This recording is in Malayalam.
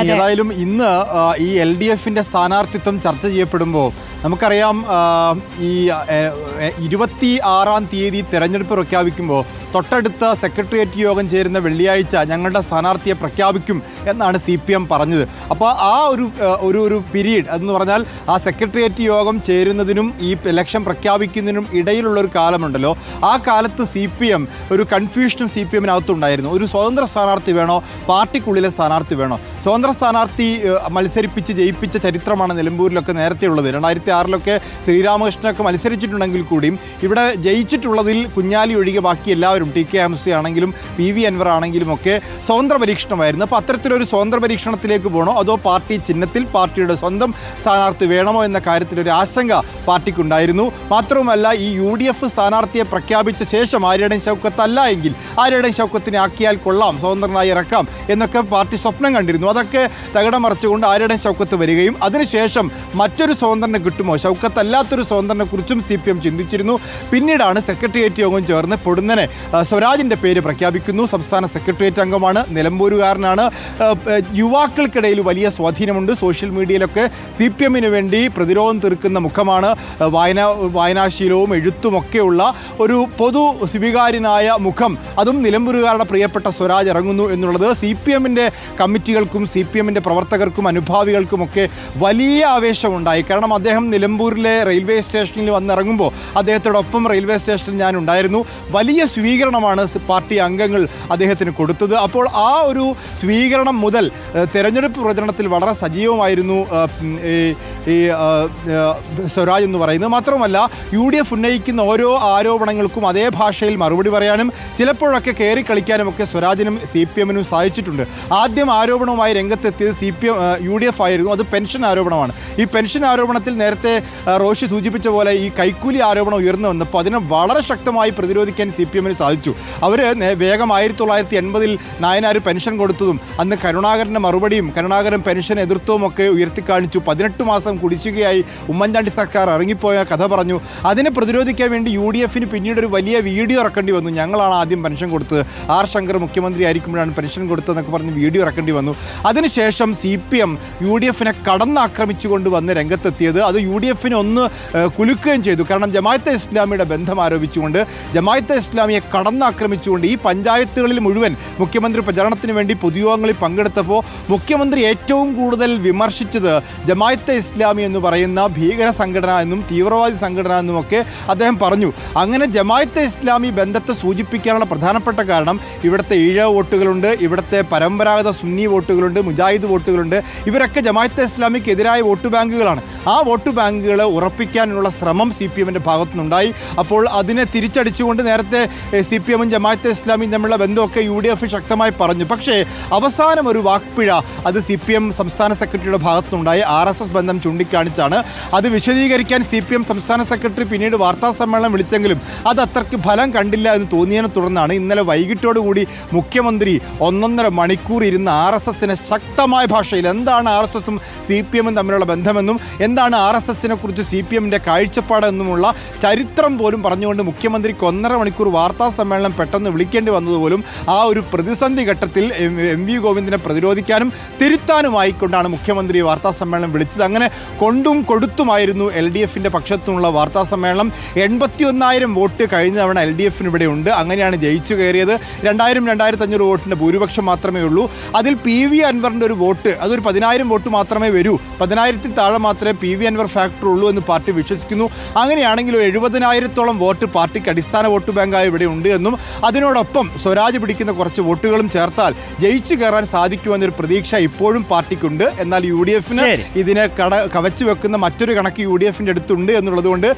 ഏതായാലും ഇന്ന് ഈ എൽ ഡി എഫിന്റെ സ്ഥാനാർത്ഥിത്വം ചർച്ച ചെയ്യപ്പെടുമ്പോൾ നമുക്കറിയാം ഈ ഇരുപത്തി ആറാം തീയതി തെരഞ്ഞെടുപ്പ് പ്രഖ്യാപിക്കുമ്പോൾ തൊട്ടടുത്ത സെക്രട്ടേറിയറ്റ് യോഗം ചേരുന്ന വെള്ളിയാഴ്ച ഞങ്ങളുടെ സ്ഥാനാർത്ഥിയെ പ്രഖ്യാപിക്കും എന്നാണ് സി പി എം പറഞ്ഞത്. അപ്പോൾ ആ ഒരു ഒരു ഒരു പീരീഡ് എന്ന് പറഞ്ഞാൽ ആ സെക്രട്ടേറിയറ്റ് യോഗം ചേരുന്നതിനും ഈ ഇലക്ഷൻ പ്രഖ്യാപിക്കുന്നതിനും ഇടയിലുള്ള ഒരു കാലമുണ്ടല്ലോ. ആ കാലത്ത് സി പി എം ഒരു കൺഫ്യൂഷനും സി പി എമ്മിനകത്തുണ്ടായിരുന്നു. ഒരു സ്വതന്ത്ര സ്ഥാനാർത്ഥി വേണോ? പാർട്ടിക്കുള്ളിലെ സ്ഥാനാർത്ഥി വേണോ? സ്വതന്ത്ര സ്ഥാനാർത്ഥി ഏഹ്, മത്സരിപ്പിച്ച് ജയിപ്പിച്ച ചരിത്രമാണ് നിലമ്പൂരിലൊക്കെ നേരത്തെ ഉള്ളത് രണ്ടായിരത്തി ആറിലൊക്കെ ശ്രീരാമകൃഷ്ണനൊക്കെ മത്സരിച്ചിട്ടുണ്ടെങ്കിൽ കൂടിയും ഇവിടെ ജയിച്ചിട്ടുള്ളതിൽ കുഞ്ഞാലി ഒഴികെ ബാക്കി എല്ലാവരും ടി കെ ഹംസ ആണെങ്കിലും പി വി അൻവർ ആണെങ്കിലും ഒക്കെ സ്വതന്ത്ര പരീക്ഷണമായിരുന്നു. അപ്പോൾ അത്തരത്തിലൊരു സ്വതന്ത്ര പരീക്ഷണത്തിലേക്ക് പോകണോ അതോ പാർട്ടി ചിഹ്നത്തിൽ പാർട്ടിയുടെ സ്വന്തം സ്ഥാനാർത്ഥി വേണമോ എന്ന കാര്യത്തിലൊരു ആശങ്ക പാർട്ടിക്കുണ്ടായിരുന്നു. മാത്രവുമല്ല ഈ യു ഡി എഫ് സ്ഥാനാർത്ഥിയെ പ്രഖ്യാപിച്ച ശേഷം ആര്യടൻ ശൗക്കത്തല്ല എങ്കിൽ ആര്യടൻ ശൗക്കത്തിനെ ആക്കിയാൽ കൊള്ളാം സ്വതന്ത്രനായി ഇറക്കാം എന്നൊക്കെ പാർട്ടി സ്വപ്നം കണ്ടിരുന്നു. അതൊക്കെ തകിടം മറിച്ചുകൊണ്ട് ആരുടെയും ശൗക്കത്ത് വരികയും അതിനുശേഷം മറ്റൊരു സ്വതന്ത്രനെ കിട്ടുമോ? ശൗക്കത്തല്ലാത്തൊരു സ്വാതന്ത്ര്യത്തെക്കുറിച്ചും സി പി എം ചിന്തിച്ചിരുന്നു. പിന്നീടാണ് സെക്രട്ടേറിയറ്റ് യോഗം ചേർന്ന് പൊടുന്നനെ സ്വരാജിന്റെ പേര് പ്രഖ്യാപിക്കുന്നു. സംസ്ഥാന സെക്രട്ടേറിയറ്റ് അംഗമാണ് നിലമ്പൂരുകാരനാണ്. യുവാക്കൾക്കിടയിൽ വലിയ സ്വാധീനമുണ്ട്. സോഷ്യൽ മീഡിയയിലൊക്കെ സി പി എമ്മിന് വേണ്ടി പ്രതിരോധം തീർക്കുന്ന മുഖമാണ് വായന വായനാശീലവും എഴുത്തുമൊക്കെയുള്ള ഒരു പൊതു സ്വീകാര്യനായ മുഖം. അതും നിലമ്പൂരുകാരുടെ പ്രിയപ്പെട്ട സ്വരാജ് ഇറങ്ങുന്നു എന്നുള്ളത് സി പി എമ്മിന്റെ കമ്മിറ്റികൾക്കും സി പി എമ്മിന്റെ പ്രവർത്തകർക്കും അനുഭാവികൾക്കുമൊക്കെ വലിയ ആവേശമുണ്ടായി. കാരണം അദ്ദേഹം നിലമ്പൂരിലെ റെയിൽവേ സ്റ്റേഷനിൽ വന്നിറങ്ങുമ്പോൾ അദ്ദേഹത്തോടൊപ്പം റെയിൽവേ സ്റ്റേഷനിൽ ഞാൻ ഉണ്ടായിരുന്നു. വലിയ സ്വീകരണമാണ് പാർട്ടി അംഗങ്ങൾ അദ്ദേഹത്തിന് കൊടുത്തത്. അപ്പോൾ ആ ഒരു സ്വീകരണം മുതൽ തെരഞ്ഞെടുപ്പ് പ്രചരണത്തിൽ വളരെ സജീവമായിരുന്നു ഈ സ്വരാജ് എന്ന് പറയുന്നത്. മാത്രമല്ല യു ഡി എഫ് ഉന്നയിക്കുന്ന ഓരോ ആരോപണങ്ങൾക്കും അതേ ഭാഷയിൽ മറുപടി പറയാനും ചിലപ്പോഴൊക്കെ കയറി കളിക്കാനും ഒക്കെ സ്വരാജിനും സി പി എമ്മിനും സാധിച്ചിട്ടുണ്ട്. ആദ്യം ആരോപണവുമായി രംഗത്തെത്തിയത് C P M U D F ആയിരുന്നു. അത് പെൻഷൻ ആരോപണമാണ്. ഈ പെൻഷൻ ആരോപണത്തിൽ നേരത്തെ റോഷി സൂചിപ്പിച്ച പോലെ ഈ കൈക്കൂലി ആരോപണം ഉയർന്നു വന്നപ്പോൾ അതിനെ വളരെ ശക്തമായി പ്രതിരോധിക്കാൻ സി പി എമ്മിന് സാധിച്ചു. അവർ വേഗം ആയിരത്തി തൊള്ളായിരത്തി എൺപതിൽ നായനാർ പെൻഷൻ കൊടുത്തതും അന്ന് കരുണാകരന്റെ മറുപടിയും കരുണാകരൻ പെൻഷൻ എതിർത്തവും ഒക്കെ ഉയർത്തിക്കാണിച്ചു. പതിനെട്ട് മാസം കുടിച്ചുകയായി ഉമ്മൻചാണ്ടി സർക്കാർ ഇറങ്ങിപ്പോയ കഥ പറഞ്ഞു. അതിനെ പ്രതിരോധിക്കാൻ വേണ്ടി യു ഡി എഫിന് പിന്നീട് ഒരു വലിയ വീഡിയോ ഇറക്കേണ്ടി വന്നു. ഞങ്ങളാണ് ആദ്യം പെൻഷൻ കൊടുത്തത്. ആർ ശങ്കർ മുഖ്യമന്ത്രി ആയിരിക്കുമ്പോഴാണ് പെൻഷൻ കൊടുത്തതെന്നൊക്കെ പറഞ്ഞ് വീഡിയോ ഇറക്കേണ്ടി വന്നു. അതിനുശേഷം C P M U D എഫിനെ കടന്നാക്രമിച്ചുകൊണ്ട് വന്ന് രംഗത്തെത്തിയത്. അത് യു ഡി എഫിനെ ഒന്ന് കുലുക്കുകയും ചെയ്തു. കാരണം ജമായത്തെ ഇസ്ലാമിയുടെ ബന്ധം ആരോപിച്ചുകൊണ്ട് ജമായത്തെ ഇസ്ലാമിയെ കടന്നാക്രമിച്ചുകൊണ്ട് ഈ പഞ്ചായത്തുകളിൽ മുഴുവൻ മുഖ്യമന്ത്രി പ്രചരണത്തിന് വേണ്ടി പൊതുയോഗങ്ങളിൽ പങ്കെടുത്തപ്പോൾ മുഖ്യമന്ത്രി ഏറ്റവും കൂടുതൽ വിമർശിച്ചത് ജമായത്തെ ഇസ്ലാമി എന്ന് പറയുന്ന ഭീകര സംഘടന എന്നും തീവ്രവാദി സംഘടന എന്നും ഒക്കെ അദ്ദേഹം പറഞ്ഞു. അങ്ങനെ ജമായത്തെ ഇസ്ലാമി ബന്ധത്തെ സൂചിപ്പിക്കാനുള്ള പ്രധാനപ്പെട്ട കാരണം ഇവിടുത്തെ ഈഴ വോട്ടുകളുണ്ട് ഇവിടുത്തെ പരമ്പരാഗത സുന്നി വോട്ടുകളുണ്ട് മുജാഹിദ് വോട്ടുകളുണ്ട്. ഇവരൊക്കെ ജമായത്തെ ഇസ്ലാമിക്ക് എതിരായ വോട്ട് ബാങ്കുകളാണ്. ആ വോട്ട് ബാങ്കുകൾ ഉറപ്പിക്കാനുള്ള ശ്രമം സി പി എമ്മിന്റെ ഭാഗത്തുനിന്നുണ്ടായി. അപ്പോൾ അതിനെ തിരിച്ചടിച്ചുകൊണ്ട് നേരത്തെ സി പി എമ്മും ജമാഅത്തെ ഇസ്ലാമിയും തമ്മിലുള്ള ബന്ധമൊക്കെ യു ഡി എഫ് ശക്തമായി പറഞ്ഞു. പക്ഷേ അവസാനം ഒരു വാക്പിഴ അത് സി പി എം സംസ്ഥാന സെക്രട്ടറിയുടെ ഭാഗത്തുനിന്നുണ്ടായി. ആർ എസ് എസ് ബന്ധം ചൂണ്ടിക്കാണിച്ചാണ്. അത് വിശദീകരിക്കാൻ സി പി എം സംസ്ഥാന സെക്രട്ടറി പിന്നീട് വാർത്താ സമ്മേളനം വിളിച്ചെങ്കിലും അത് അത്രയ്ക്ക് ഫലം കണ്ടില്ല എന്ന് തോന്നിയതിനെ തുടർന്നാണ് ഇന്നലെ വൈകിട്ടോടുകൂടി മുഖ്യമന്ത്രി ഒന്നൊന്നര മണിക്കൂർ ഇരുന്ന് ആർ എസ് എസിനെ ശക്തമായ ഭാഷയിൽ എന്താണ് ആർ എസ് എസും സി പി എമ്മും തമ്മിലുള്ള ബന്ധമെന്നും എന്താണ് ആർ എസ് എസിനെ കുറിച്ച് സി പി എമ്മിന്റെ കാഴ്ചപ്പാടെന്നുമുള്ള ചരിത്രം പോലും പറഞ്ഞുകൊണ്ട് മുഖ്യമന്ത്രിക്ക് ഒന്നര മണിക്കൂർ വാർത്താ സമ്മേളനം പെട്ടെന്ന് വിളിക്കേണ്ടി വന്നതുപോലും ആ ഒരു പ്രതിസന്ധി ഘട്ടത്തിൽ എം വി ഗോവിന്ദനെ പ്രതിരോധിക്കാനും തിരുത്താനുമായിക്കൊണ്ടാണ് മുഖ്യമന്ത്രി വാർത്താ സമ്മേളനം വിളിച്ചത്. അങ്ങനെ കൊണ്ടും കൊടുത്തുമായിരുന്നു എൽ ഡി എഫിന്റെ പക്ഷത്തുനിന്നുള്ള വാർത്താ സമ്മേളനം. എൺപത്തി ഒന്നായിരം വോട്ട് കഴിഞ്ഞ തവണ എൽ ഡി എഫിന് ഇവിടെ ഉണ്ട്. അങ്ങനെയാണ് ജയിച്ചു കയറിയത്. രണ്ടായിരം രണ്ടായിരത്തി അഞ്ഞൂറ് വോട്ടിന്റെ ഭൂരിപക്ഷം മാത്രമേ ഉള്ളൂ. അതിൽ പി വി അൻവറിന്റെ ഒരു വോട്ട് അതൊരു പതിനായിരം വോട്ട് മാത്രമേ വരൂ. പതിനായിരത്തിൽ താഴെ മാത്രമേ പി വി അൻവർ ഫാക്ടർ ഉള്ളൂ എന്ന് പാർട്ടി വിശ്വസിക്കുന്നു. അങ്ങനെയാണെങ്കിൽ ഒരു എഴുപതിനായിരത്തോളം വോട്ട് പാർട്ടിക്ക് അടിസ്ഥാന വോട്ട് ബാങ്കായി ഇവിടെ ഉണ്ട് എന്നും അതിനോടൊപ്പം സ്വരാജ് പിടിക്കുന്ന കുറച്ച് വോട്ടുകളും ചേർത്താൽ ജയിച്ചു കയറാൻ സാധിക്കുമെന്നൊരു പ്രതീക്ഷ ഇപ്പോഴും പാർട്ടിക്കുണ്ട്. എന്നാൽ യു ഡി എഫിന് ഇതിനെ കട കവച്ചു വെക്കുന്ന മറ്റൊരു കണക്ക് യു ഡി എഫിന്റെ അടുത്തുണ്ട് എന്നുള്ളത് കൊണ്ട്